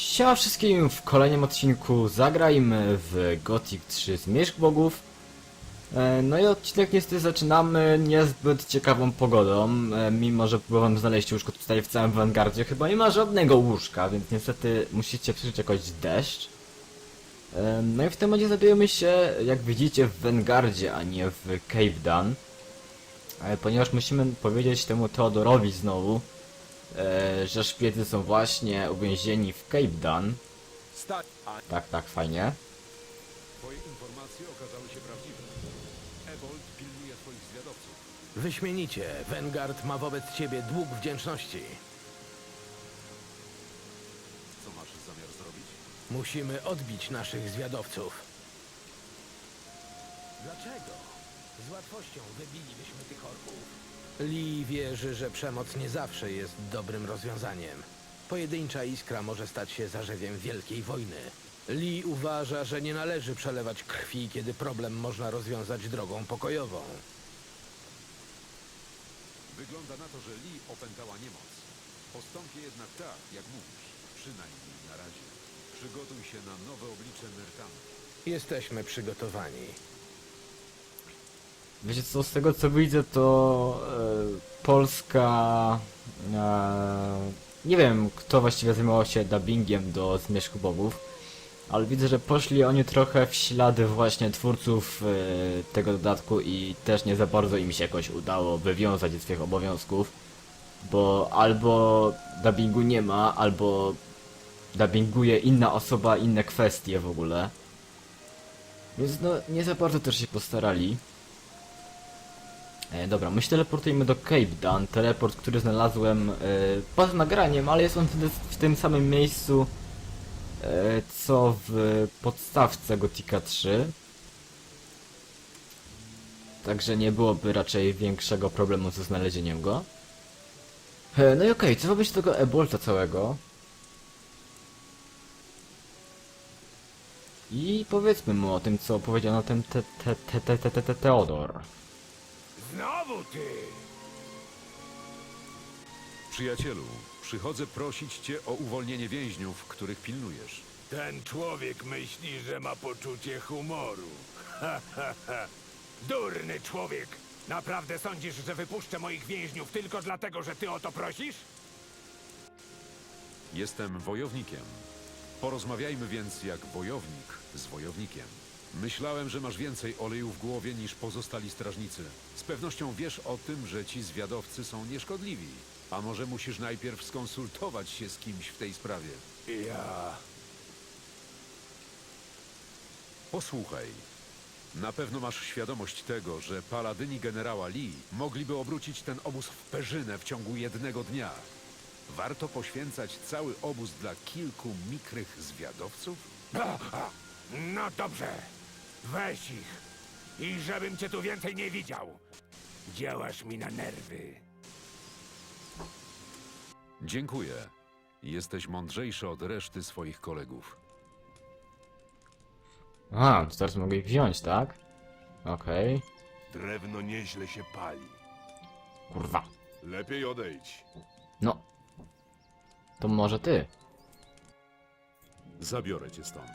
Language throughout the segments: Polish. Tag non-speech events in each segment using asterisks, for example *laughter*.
Siema wszystkim, w kolejnym odcinku zagrajmy w Gothic 3 Zmierzch Bogów. E, No i odcinek niestety zaczynamy niezbyt ciekawą pogodą, e, mimo że próbowałem znaleźć łóżko tutaj w całym Vanguardzie, chyba nie ma żadnego łóżka, więc niestety musicie przeżyć jakoś deszcz. E, No i w tym momencie znajdujemy się, jak widzicie, w Vanguardzie, a nie w Cave Dan. E, Ponieważ musimy powiedzieć temu Teodorowi znowu, że szpiedzy są właśnie uwięzieni w Cape Dan. Tak, tak, fajnie. twoje informacje okazały się prawdziwe. Ebold pilnuje twoich zwiadowców. Wyśmienicie. Vanguard ma wobec ciebie dług wdzięczności. Co masz zamiar zrobić? Musimy odbić naszych zwiadowców. Dlaczego? Z łatwością wybilibyśmy tych orków. Lee wierzy, że przemoc nie zawsze jest dobrym rozwiązaniem. Pojedyncza iskra może stać się zarzewiem wielkiej wojny. Lee uważa, że nie należy przelewać krwi, kiedy problem można rozwiązać drogą pokojową. Wygląda na to, że Lee opętała niemoc. Postąpię jednak tak, jak mówisz. Przynajmniej na razie. Przygotuj się na nowe oblicze Myrtanu. Jesteśmy przygotowani. Wiecie co, z tego co widzę, to e, Polska... E, nie wiem, kto właściwie zajmował się dubbingiem do Zmierzchu Bogów, ale widzę, że poszli oni trochę w ślady właśnie twórców e, tego dodatku i też nie za bardzo im się jakoś udało wywiązać ze swoich obowiązków, bo albo dubbingu nie ma, albo dubbinguje inna osoba inne kwestie w ogóle. Więc no, nie za bardzo też się postarali. E, dobra, my się teleportujemy do Cape Dan, teleport, który znalazłem e, poza nagraniem, ale jest on w, tym samym miejscu e, co w podstawce Gotika 3. Także nie byłoby raczej większego problemu ze znalezieniem go. E, no i okej, co wobec tego Ebolta całego? I powiedzmy mu o tym, co powiedział na tym te, te, te, te, te, te, Teodor. Znowu ty! Przyjacielu, przychodzę prosić cię o uwolnienie więźniów, których pilnujesz. Ten człowiek myśli, że ma poczucie humoru. Ha, ha, ha. Durny człowiek! Naprawdę sądzisz, że wypuszczę moich więźniów tylko dlatego, że ty o to prosisz? Jestem wojownikiem. Porozmawiajmy więc jak wojownik z wojownikiem. Myślałem, że masz więcej oleju w głowie niż pozostali strażnicy. Z pewnością wiesz o tym, że ci zwiadowcy są nieszkodliwi. A może musisz najpierw skonsultować się z kimś w tej sprawie? Ja... Posłuchaj. Na pewno masz świadomość tego, że paladyni generała Lee mogliby obrócić ten obóz w perzynę w ciągu jednego dnia. Warto poświęcać cały obóz dla kilku mikrych zwiadowców? No dobrze. Weź ich. I żebym cię tu więcej nie widział. Działasz mi na nerwy. Dziękuję. Jesteś mądrzejszy od reszty swoich kolegów. A, to teraz mogę ich wziąć, tak? Okej. Drewno nieźle się pali. Kurwa. Lepiej odejdź. No. To może ty. Zabiorę cię stąd.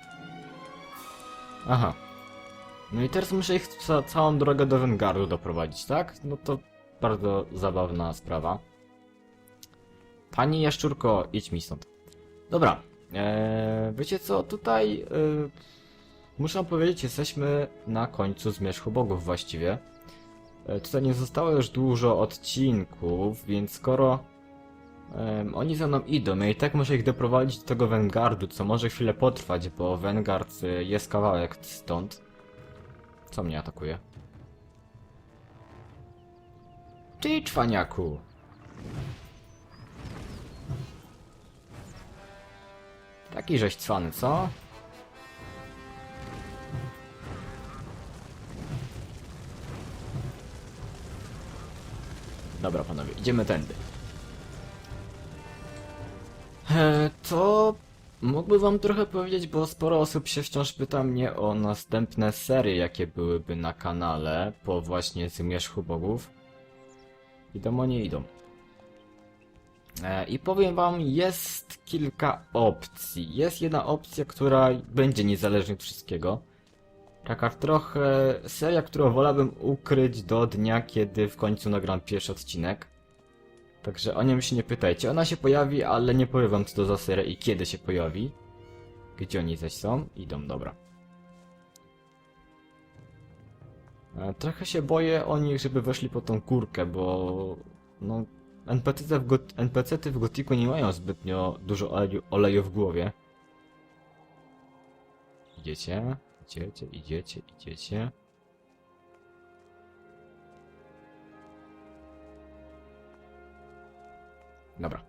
Aha. No i teraz muszę ich ca całą drogę do Vanguardu doprowadzić, tak? No to bardzo zabawna sprawa. Pani Jaszczurko, idź mi stąd. Dobra. Eee, wiecie co, tutaj... E, muszę powiedzieć, jesteśmy na końcu Zmierzchu Bogów właściwie. E, tutaj nie zostało już dużo odcinków, więc skoro... Oni za mną idą, ja i tak muszę ich doprowadzić do tego Vanguardu, co może chwilę potrwać, bo Vanguard y, jest kawałek stąd. Co mnie atakuje? Ty, czwaniaku! Taki żeś cwany, co? Dobra, panowie, idziemy tędy. E, To mógłby wam trochę powiedzieć, bo sporo osób się wciąż pyta mnie o następne serie, jakie byłyby na kanale po właśnie Zmierzchu Bogów. Idą, oni idą. E, I powiem wam, jest kilka opcji. Jest jedna opcja, która będzie niezależna od wszystkiego. Taka trochę seria, którą wolałbym ukryć do dnia, kiedy w końcu nagram pierwszy odcinek. Także o nią się nie pytajcie. Ona się pojawi, ale nie powiem wam co to za i kiedy się pojawi. Gdzie oni zaś są? Idą, dobra. E, Trochę się boję o nich, żeby weszli po tą kurkę, bo no NPC-ty w, got NPC-ty w Gotiku nie mają zbytnio dużo oleju, oleju w głowie. Idziecie, idziecie, idziecie, idziecie. Dobra.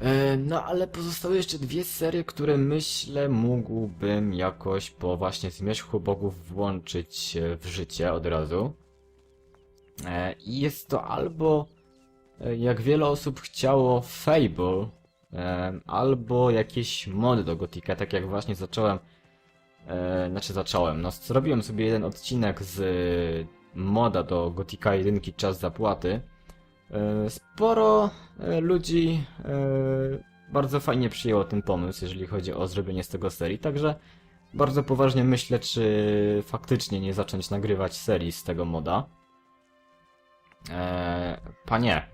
E, No ale pozostały jeszcze dwie serie, które myślę mógłbym jakoś po właśnie Zmierzchu Bogów włączyć e, w życie od razu. E, I jest to albo, e, jak wiele osób chciało, Fable, e, albo jakieś mody do Gotika, tak jak właśnie zacząłem, e, znaczy zacząłem, no zrobiłem sobie jeden odcinek z moda do Gotika 1 Czas Zapłaty. E, Sporo e, ludzi e, bardzo fajnie przyjęło ten pomysł, jeżeli chodzi o zrobienie z tego serii, także bardzo poważnie myślę, czy faktycznie nie zacząć nagrywać serii z tego moda. Eee, panie.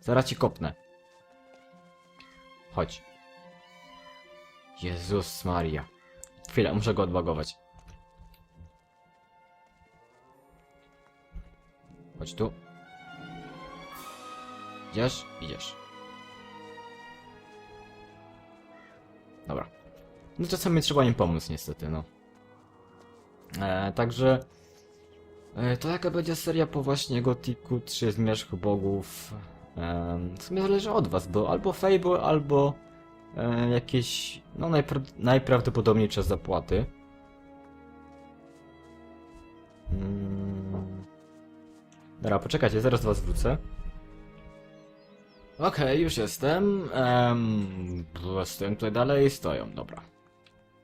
Zaraz ci kopnę. Chodź. Jezus Maria. Chwilę, muszę go odbagować. Chodź tu. Idziesz? Idziesz. Dobra. No czasami trzeba im pomóc niestety, no. E, także... E, to jaka będzie seria po właśnie Gotiku 3 Zmierzch Bogów? E, w sumie zależy od was, bo albo Fable, albo e, jakieś... No najpra najprawdopodobniej czas zapłaty. Mm. Dobra, poczekajcie, zaraz do was wrócę. Okej, już jestem. Um, stoją tutaj dalej, stoją, dobra.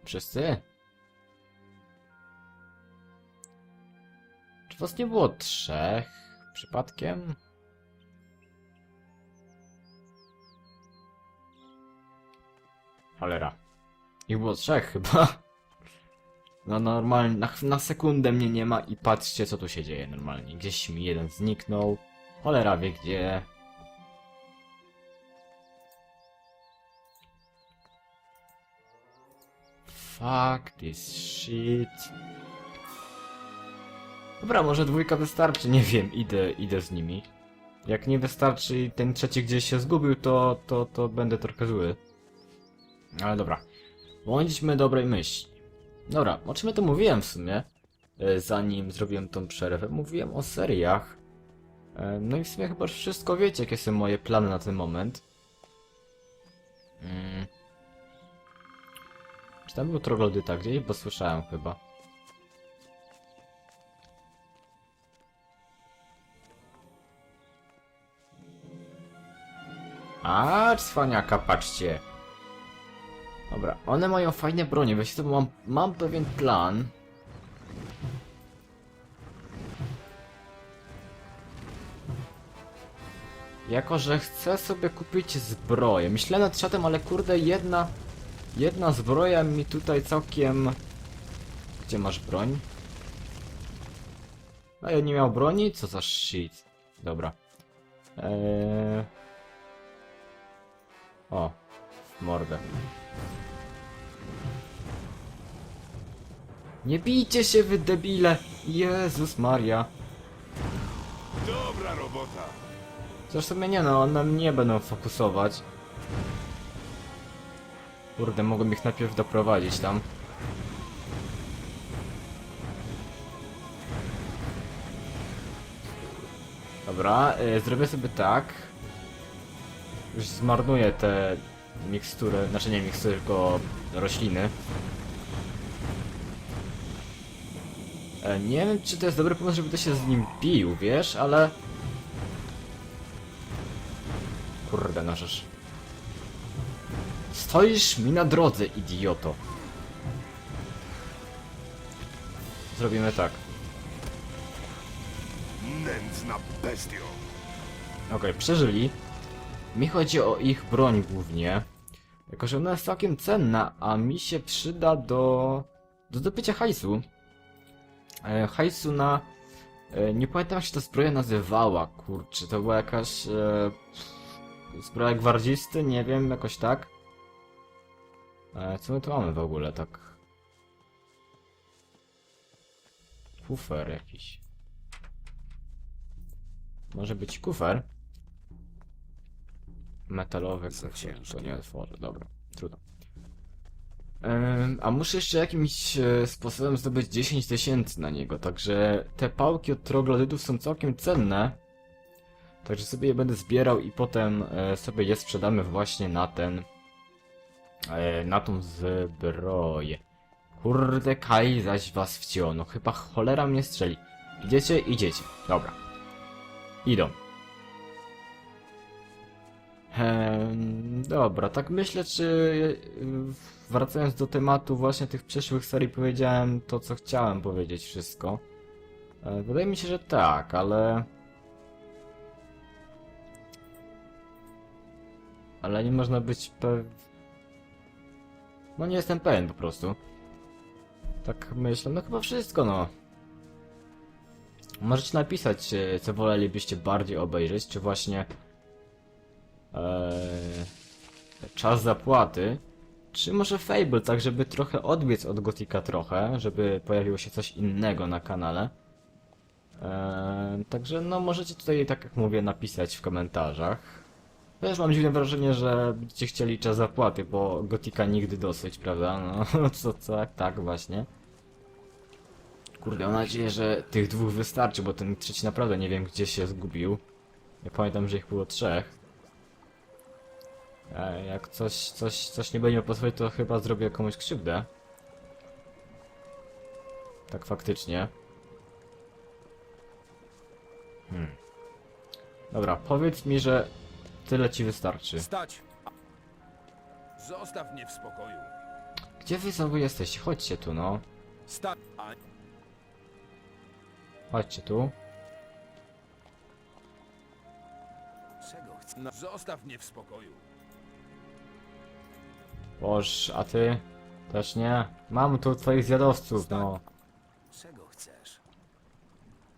Wszyscy? Czy was nie było trzech przypadkiem? Cholera. Ich było trzech chyba. No normalnie, na, na sekundę mnie nie ma i patrzcie co tu się dzieje normalnie. Gdzieś mi jeden zniknął. Cholera wie gdzie. Fuck this shit. Dobra, może dwójka wystarczy, nie wiem, idę, idę z nimi. Jak nie wystarczy i ten trzeci gdzieś się zgubił, to, to, to będę trochę zły. Ale dobra. Bądźmy dobrej myśli. Dobra, o czym ja to mówiłem w sumie, e, zanim zrobiłem tą przerwę. Mówiłem o seriach. E, No i w sumie chyba wszystko wiecie, jakie są moje plany na ten moment. Mm. Czy tam był troglodyta gdzieś? Bo słyszałem chyba. A, cwaniaka, patrzcie. Dobra, one mają fajne bronie, wiecie co, mam, mam pewien plan. Jako, że chcę sobie kupić zbroję. Myślałem nad szatem, ale kurde, jedna... Jedna zbroja mi tutaj całkiem... Gdzie masz broń? A ja nie miał broni? Co za shit. Dobra. Eee... O, mordę. Nie bijcie się, wy debile! Jezus Maria. Dobra robota. Zresztą mnie nie no, one mnie będą fokusować. Kurde, mogłem ich najpierw doprowadzić tam. Dobra, y, zrobię sobie tak. Już zmarnuję te mikstury, znaczy nie mikstury, tylko rośliny. E, nie wiem, czy to jest dobry pomysł, żeby to się z nim bił, wiesz, ale... Kurde, no żeż. Stoisz mi na drodze, idioto. Zrobimy tak. Nędzna bestio. Okej, przeżyli. Mi chodzi o ich broń głównie. Jako, że ona jest całkiem cenna, a mi się przyda do... do zdobycia hajsu. E, hajsu na... E, nie pamiętam jak się ta zbroja nazywała, kurczę, to była jakaś... E, zbroja gwardzisty, nie wiem, jakoś tak. E, co my tu mamy w ogóle, tak... Kufer jakiś. Może być kufer. Metalowy to nie otworzę, dobra, trudno. A muszę jeszcze jakimś e, sposobem zdobyć 10 tysięcy na niego, także te pałki od troglodytów są całkiem cenne. Także sobie je będę zbierał i potem e, sobie je sprzedamy właśnie na ten... E, na tą zbroję. Kurde, Kai zaś was wciął, no chyba cholera mnie strzeli. Idziecie? Idziecie. Dobra. Idą. Dobra, tak myślę, czy y, wracając do tematu właśnie tych przyszłych serii powiedziałem to, co chciałem powiedzieć wszystko. E, wydaje mi się, że tak, ale... Ale nie można być pew... No nie jestem pewien po prostu. Tak myślę, no chyba wszystko, no. Możecie napisać, e, co wolelibyście bardziej obejrzeć, czy właśnie Eee, czas zapłaty, czy może Fable, tak żeby trochę odbiec od Gotika trochę, żeby pojawiło się coś innego na kanale. Eee, także no możecie tutaj, tak jak mówię, napisać w komentarzach. Też mam dziwne wrażenie, że będziecie chcieli czas zapłaty, bo Gotika nigdy dosyć, prawda? No, *laughs* co, co, tak, tak właśnie. Kurde, mam nadzieję, że tych dwóch wystarczy, bo ten trzeci naprawdę nie wiem, gdzie się zgubił. Ja pamiętam, że ich było trzech. E, jak coś, coś, coś nie będzie pozwolić, to chyba zrobię komuś krzywdę. Tak faktycznie. Hmm. Dobra, powiedz mi, że tyle ci wystarczy. Stać! Zostaw mnie w spokoju. Gdzie wy znowu jesteście? Chodźcie tu, no. Stać! Chodźcie tu. czego chcesz? No, zostaw mnie w spokoju. Boż, a ty? Też nie? Mam tu twoich zjadowców, no. Czego chcesz?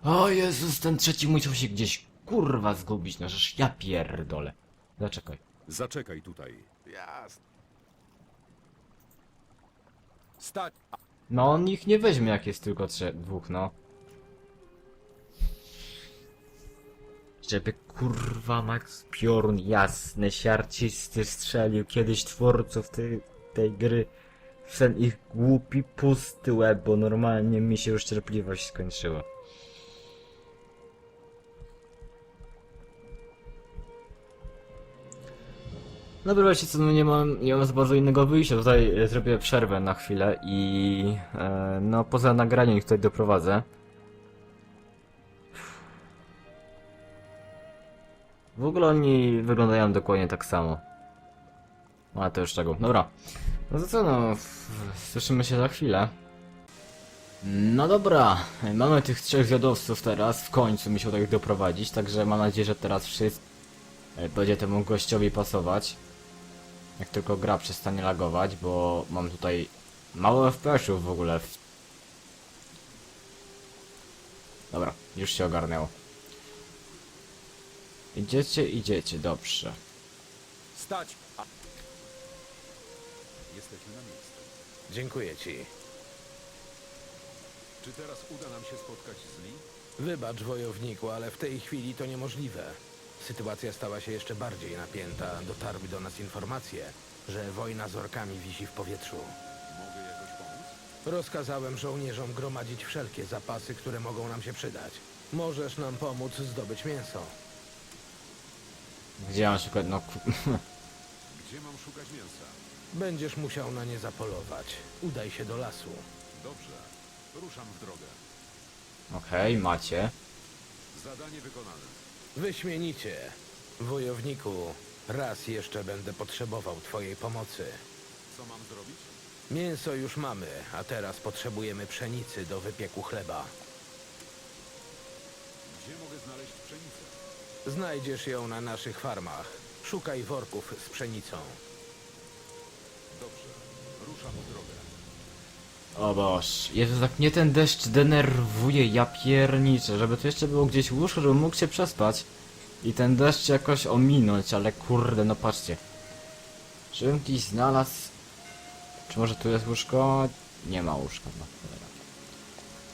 O Jezus, ten trzeci musiał się gdzieś kurwa zgubić, no żeż ja pierdolę. Zaczekaj. Zaczekaj tutaj. Jasne. Stać! No on ich nie weźmie jak jest tylko trze dwóch, no. Żeby kurwa Max Piorun jasny, siarcisty strzelił kiedyś twórców tej, tej gry w ten ich głupi, pusty łeb, bo normalnie mi się już cierpliwość skończyła. Dobra, wiecie co, no nie mam, nie mam za bardzo innego wyjścia, tutaj e, zrobię przerwę na chwilę i e, no poza nagraniem ich tutaj doprowadzę. W ogóle oni wyglądają dokładnie tak samo. A to już czego. Dobra. No to co no, słyszymy się za chwilę. No dobra, mamy tych trzech zjadowców teraz, w końcu mi się udało ich doprowadzić, także mam nadzieję, że teraz wszystko będzie temu gościowi pasować. Jak tylko gra przestanie lagować, bo mam tutaj mało FPS-ów w ogóle. Dobra, już się ogarnęło. Idziecie, idziecie, dobrze. Stać! A Jesteśmy na miejscu. Dziękuję ci. Czy teraz uda nam się spotkać z Lee? Wybacz, wojowniku, ale w tej chwili to niemożliwe. Sytuacja stała się jeszcze bardziej napięta. Dotarły do nas informacje, że wojna z orkami wisi w powietrzu. Mogę jakoś pomóc? Rozkazałem żołnierzom gromadzić wszelkie zapasy, które mogą nam się przydać. Możesz nam pomóc zdobyć mięso. Gdzie mam szukać? No, ku- *laughs* Gdzie mam szukać mięsa? Będziesz musiał na nie zapolować. Udaj się do lasu. Dobrze. Ruszam w drogę. okej, macie. Zadanie wykonane. Wyśmienicie. Wojowniku, raz jeszcze będę potrzebował twojej pomocy. Co mam zrobić? Mięso już mamy, a teraz potrzebujemy pszenicy do wypieku chleba. Gdzie mogę znaleźć pszenicę? Znajdziesz ją na naszych farmach. Szukaj worków z pszenicą. Dobrze, ruszam w drogę. O boż, Jezus, jak mnie ten deszcz denerwuje, ja pierniczę, żeby to jeszcze było gdzieś łóżko, żebym mógł się przespać i ten deszcz jakoś ominąć, ale kurde, no patrzcie. Żebym gdzieś znalazł... Czy może tu jest łóżko? Nie ma łóżka, no cholera.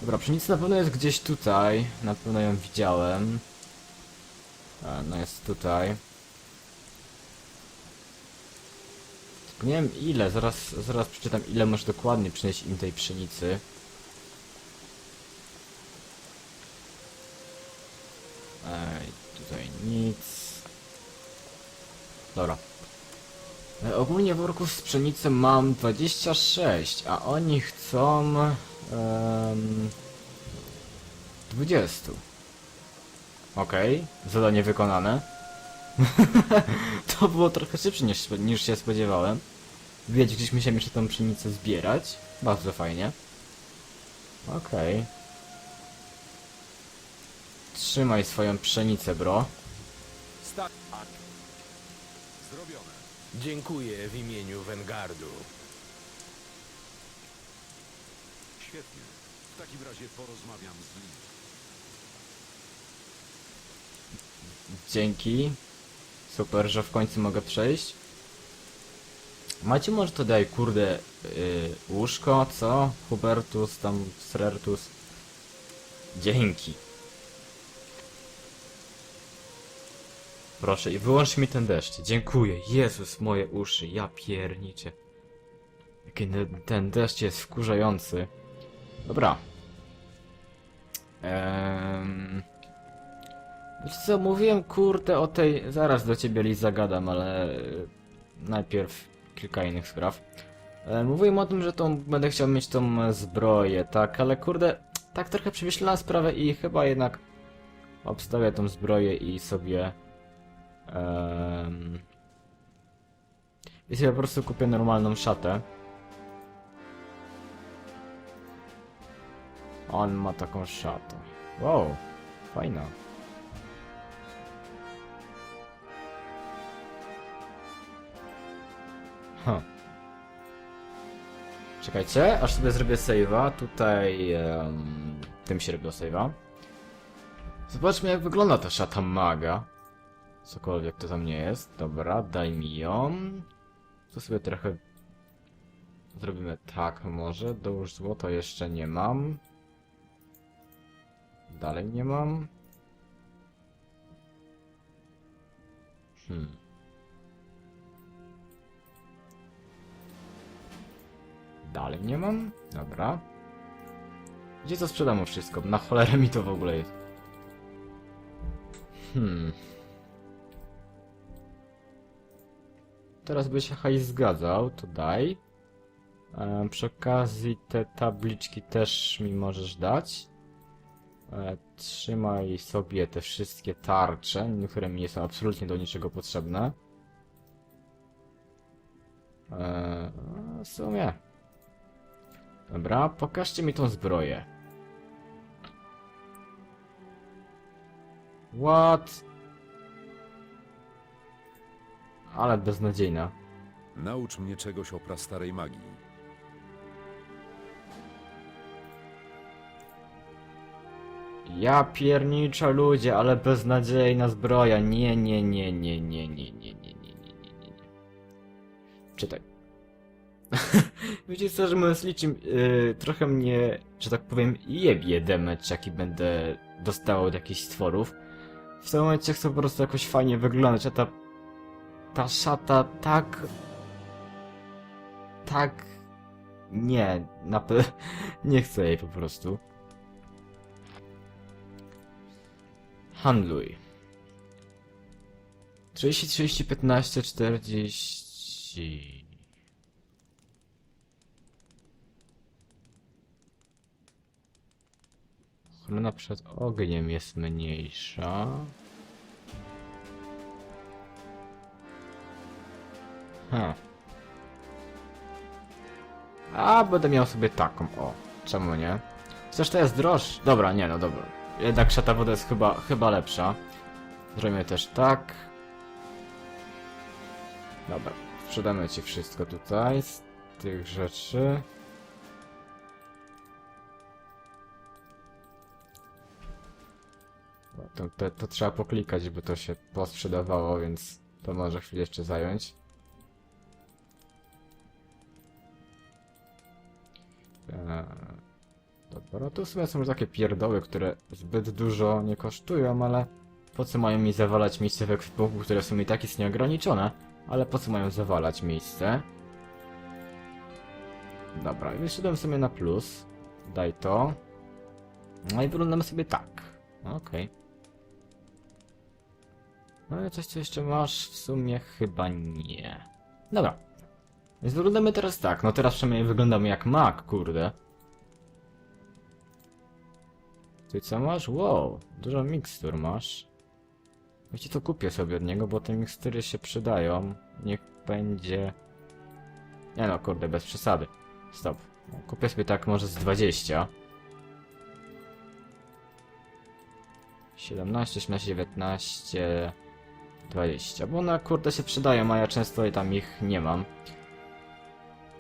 Dobra, pszenica na pewno jest gdzieś tutaj, na pewno ją widziałem. No jest tutaj. Nie wiem ile, zaraz, zaraz przeczytam ile może dokładnie przynieść im tej pszenicy. Ej, tutaj nic. Dobra. E, ogólnie worków z pszenicą mam 26, a oni chcą... Um, 20. Okej, zadanie wykonane. *laughs* to było trochę szybsze niż, niż się spodziewałem. Wiecie, gdzieś musiałem jeszcze tą pszenicę zbierać. Bardzo fajnie. Okej. Trzymaj swoją pszenicę, bro. Sta... Zrobione. Dziękuję w imieniu Wengardu. Świetnie. W takim razie porozmawiam z nim. Dzięki. Super, że w końcu mogę przejść. Macie może to daj, kurde, yy, łóżko, co? Hubertus, tam, Srertus. Dzięki. Proszę, i wyłącz mi ten deszcz. Dziękuję. Jezus, moje uszy, ja pierniczę. Jaki ten deszcz jest wkurzający. Dobra. Ehm... Wiecie co, mówiłem kurde o tej... Zaraz do ciebie Liz zagadam, ale... y, Najpierw kilka innych spraw. E, Mówiłem o tym, że tą, będę chciał mieć tą e, zbroję, tak, ale kurde... Tak trochę przemyślałem sprawę i chyba jednak... Obstawię tą zbroję i sobie... Um, I sobie po prostu kupię normalną szatę. On ma taką szatę. Wow, fajna. Huh. Czekajcie, aż sobie zrobię save'a. Tutaj em, tym się robiło save'a. Zobaczmy jak wygląda ta szata maga. Cokolwiek to tam nie jest. Dobra, daj mi ją. Tu sobie trochę zrobimy tak może. Dołóż złoto jeszcze nie mam. Dalej nie mam. Hmm. Dalej nie mam? Dobra. Gdzie to sprzedam wszystko? Na cholerę mi to w ogóle jest. Hmm. Teraz by się hajs zgadzał, to daj. E, przy okazji te tabliczki też mi możesz dać. E, trzymaj sobie te wszystkie tarcze, które mi nie są absolutnie do niczego potrzebne. E, w sumie. Dobra, pokażcie mi tą zbroję. What? Ale beznadziejna. Naucz mnie czegoś o prastarej magii. Ja pierniczę ludzie, ale beznadziejna zbroja. Nie, nie, nie, nie, nie, nie, nie, nie, nie, nie, nie, nie, nie. Czytaj. *laughs* Wiecie co, że mówiąc liczym, yy, trochę mnie, że tak powiem, jebie damage, jaki będę dostawał od jakichś stworów. W tym momencie chcę po prostu jakoś fajnie wyglądać, a ta... Ta szata tak... Tak... Nie, na pe... *laughs* nie chcę jej po prostu. Handluj. 30, 30, 15, 40. Ochrona przed ogniem jest mniejsza. Ha. A, będę miał sobie taką, o. Czemu nie? To jest droższe. Dobra, nie no, dobra. Jednak szata woda jest chyba, chyba lepsza. Zrobimy też tak. Dobra, sprzedamy ci wszystko tutaj z tych rzeczy. To, to, to trzeba poklikać, żeby to się posprzedawało, więc to może chwilę jeszcze zająć. Eee, dobra, to w sumie są takie pierdoły, które zbyt dużo nie kosztują, ale po co mają mi zawalać miejsce w ekwipunku, które sumie i tak jest nieograniczone, ale po co mają zawalać miejsce? Dobra, wyszedłem sobie na plus. Daj to. No i wyglądamy sobie tak. Okej. No coś, co jeszcze masz? W sumie chyba nie. Dobra. Więc wyglądamy teraz tak. No teraz przynajmniej wyglądamy jak mak, kurde. Ty co masz? Wow, dużo mikstur masz. Wiecie to kupię sobie od niego, bo te mikstury się przydają. Niech będzie... Nie no, kurde, bez przesady. Stop. Kupię sobie tak może z 20. 17, 18, 19, 20. Bo one kurde się przydają, a ja często i tam ich nie mam.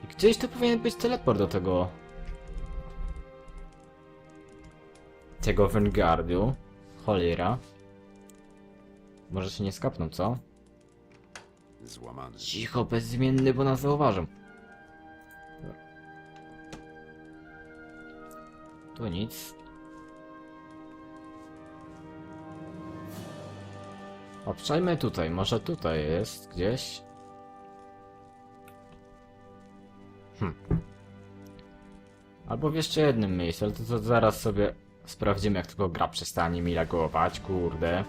I gdzieś tu powinien być teleport do tego... Tego Vanguardu. Cholera. Może się nie skapną, co? Złamany. Cicho, bezimienny, bo nas zauważą. Tu nic. Obczajmy tutaj, może tutaj jest gdzieś. Hm. Albo w jeszcze jednym miejscu, ale to, to zaraz sobie sprawdzimy, jak tylko gra przestanie mi lagować, kurde.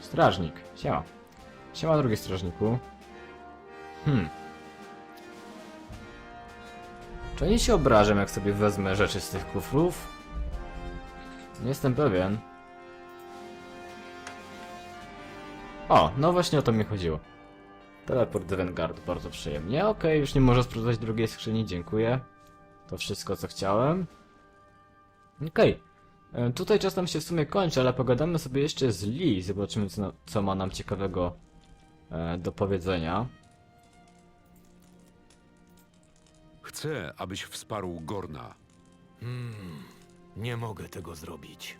Strażnik, siema. Siema drugi strażniku. Hmm. Czy oni się obrażą, jak sobie wezmę rzeczy z tych kufrów? Nie jestem pewien. O, no właśnie o to mi chodziło. Teleport do Vanguard, bardzo przyjemnie. Okej, już nie może sprawdzać drugiej skrzyni, dziękuję. To wszystko, co chciałem. Okej. E, Tutaj czas nam się w sumie kończy, ale pogadamy sobie jeszcze z Lee. Zobaczymy, co, co ma nam ciekawego e, do powiedzenia. Chcę, abyś wsparł Gorna. Nie mogę tego zrobić.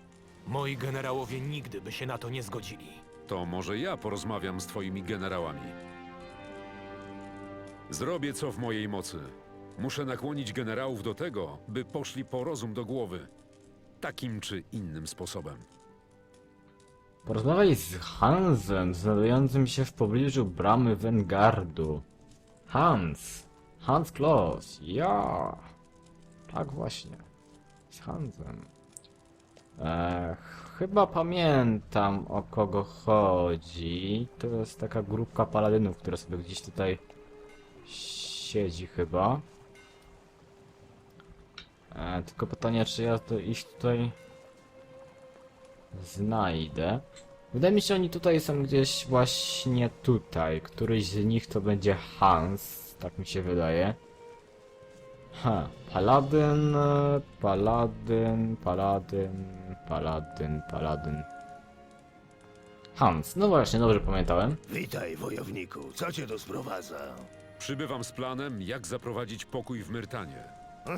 Moi generałowie nigdy by się na to nie zgodzili. To może ja porozmawiam z twoimi generałami. Zrobię co w mojej mocy. Muszę nakłonić generałów do tego, by poszli po rozum do głowy. Takim czy innym sposobem. Porozmawiaj z Hansem, znajdującym się w pobliżu bramy Vanguardu. Hans. Hans Kloss. Ja. Tak właśnie. Z Hansem. E, chyba pamiętam o kogo chodzi. To jest taka grupka paladynów, która sobie gdzieś tutaj siedzi chyba. E, tylko pytanie, czy ja to ich tutaj znajdę. Wydaje mi się, oni tutaj są gdzieś właśnie tutaj. Któryś z nich to będzie Hans, tak mi się wydaje. Ha, Paladyn, Paladyn, Paladyn, Paladyn, Paladyn. Hans, no właśnie, dobrze pamiętałem. Witaj, wojowniku. Co cię tu sprowadza? Przybywam z planem, jak zaprowadzić pokój w Myrtanie. *laughs*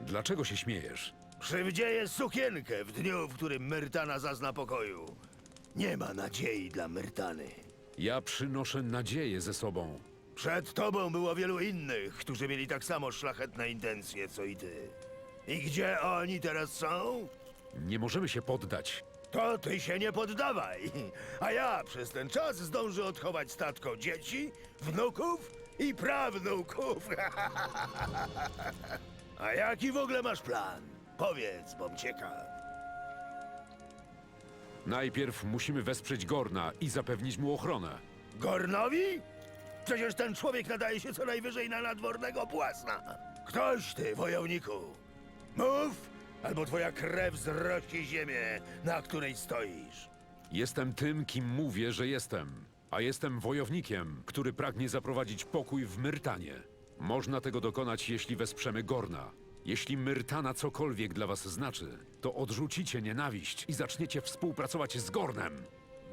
Dlaczego się śmiejesz? Przywdzieję sukienkę w dniu, w którym Myrtana zazna pokoju. Nie ma nadziei dla Myrtany. Ja przynoszę nadzieję ze sobą. Przed tobą było wielu innych, którzy mieli tak samo szlachetne intencje, co i ty. I gdzie oni teraz są? Nie możemy się poddać. To ty się nie poddawaj. A ja przez ten czas zdążę odchować statko dzieci, wnuków i prawnuków. *laughs* A jaki w ogóle masz plan? Powiedz, bom ciekaw. Najpierw musimy wesprzeć Gorna i zapewnić mu ochronę. Gornowi? Przecież ten człowiek nadaje się co najwyżej na nadwornego błazna. Ktoś ty, wojowniku? Mów, albo twoja krew zrości ziemię, na której stoisz. Jestem tym, kim mówię, że jestem. A jestem wojownikiem, który pragnie zaprowadzić pokój w Myrtanie. Można tego dokonać, jeśli wesprzemy Gorna. Jeśli Myrtana cokolwiek dla was znaczy, to odrzucicie nienawiść i zaczniecie współpracować z Gornem.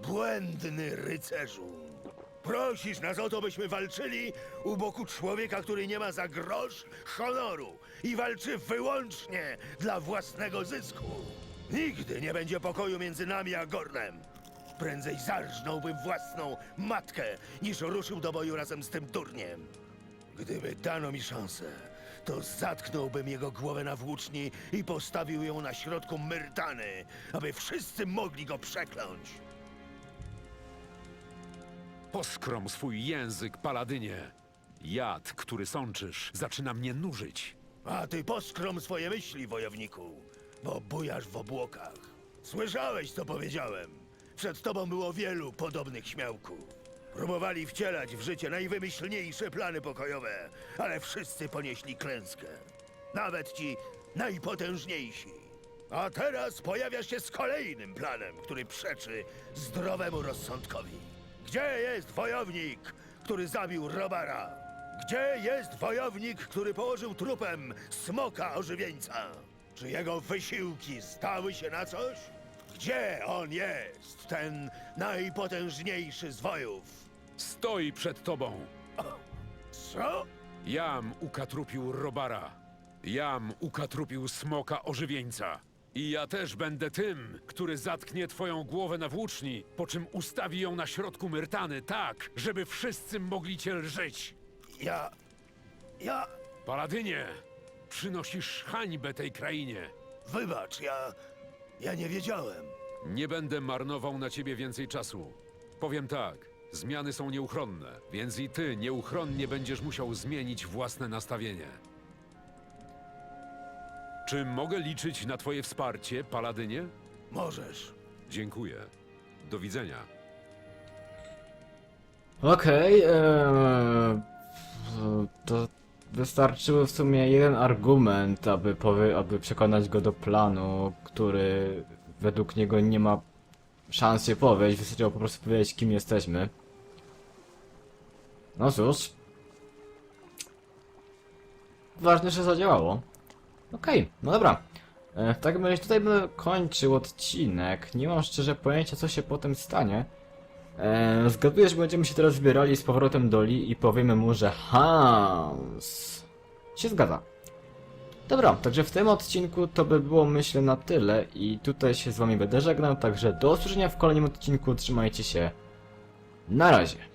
Błędny rycerzu. Prosisz nas o to, byśmy walczyli u boku człowieka, który nie ma za grosz honoru i walczy wyłącznie dla własnego zysku. Nigdy nie będzie pokoju między nami a Gornem. Prędzej zarżnąłbym własną matkę, niż ruszył do boju razem z tym turniem. Gdyby dano mi szansę, to zatknąłbym jego głowę na włóczni i postawił ją na środku Myrtany, aby wszyscy mogli go przekląć. Poskrom swój język, paladynie. Jad, który sączysz, zaczyna mnie nużyć. A ty poskrom swoje myśli, wojowniku, bo bujasz w obłokach. Słyszałeś, co powiedziałem. Przed tobą było wielu podobnych śmiałków. Próbowali wcielać w życie najwymyślniejsze plany pokojowe, ale wszyscy ponieśli klęskę. Nawet ci najpotężniejsi. A teraz pojawiasz się z kolejnym planem, który przeczy zdrowemu rozsądkowi. Gdzie jest wojownik, który zabił Robara? Gdzie jest wojownik, który położył trupem smoka ożywieńca? Czy jego wysiłki stały się na coś? Gdzie on jest, ten najpotężniejszy z wojów? Stoi przed tobą. Co? Jam ukatrupił Robara. Jam ukatrupił smoka ożywieńca. I ja też będę tym, który zatknie twoją głowę na włóczni, po czym ustawi ją na środku Myrtany tak, żeby wszyscy mogli cię lżyć. Ja... Ja... Paladynie, przynosisz hańbę tej krainie. Wybacz, ja... Ja nie wiedziałem. Nie będę marnował na ciebie więcej czasu. Powiem tak, zmiany są nieuchronne, więc i ty nieuchronnie będziesz musiał zmienić własne nastawienie. Czy mogę liczyć na twoje wsparcie, Paladynie? Możesz. Dziękuję. Do widzenia. Okej, eee, to wystarczył w sumie jeden argument, aby, powie, aby przekonać go do planu, który według niego nie ma szans się powieść. Wystarczyło po prostu powiedzieć, kim jesteśmy. No cóż. Ważne, że zadziałało. Okej, no dobra. E, w takim razie tutaj będę kończył odcinek. Nie mam szczerze pojęcia, co się potem stanie. E, zgaduję, że będziemy się teraz zbierali z powrotem do Lee i powiemy mu, że Hans się zgadza. Dobra, także w tym odcinku to by było myślę na tyle i tutaj się z wami będę żegnał, także do usłyszenia w kolejnym odcinku, trzymajcie się, na razie.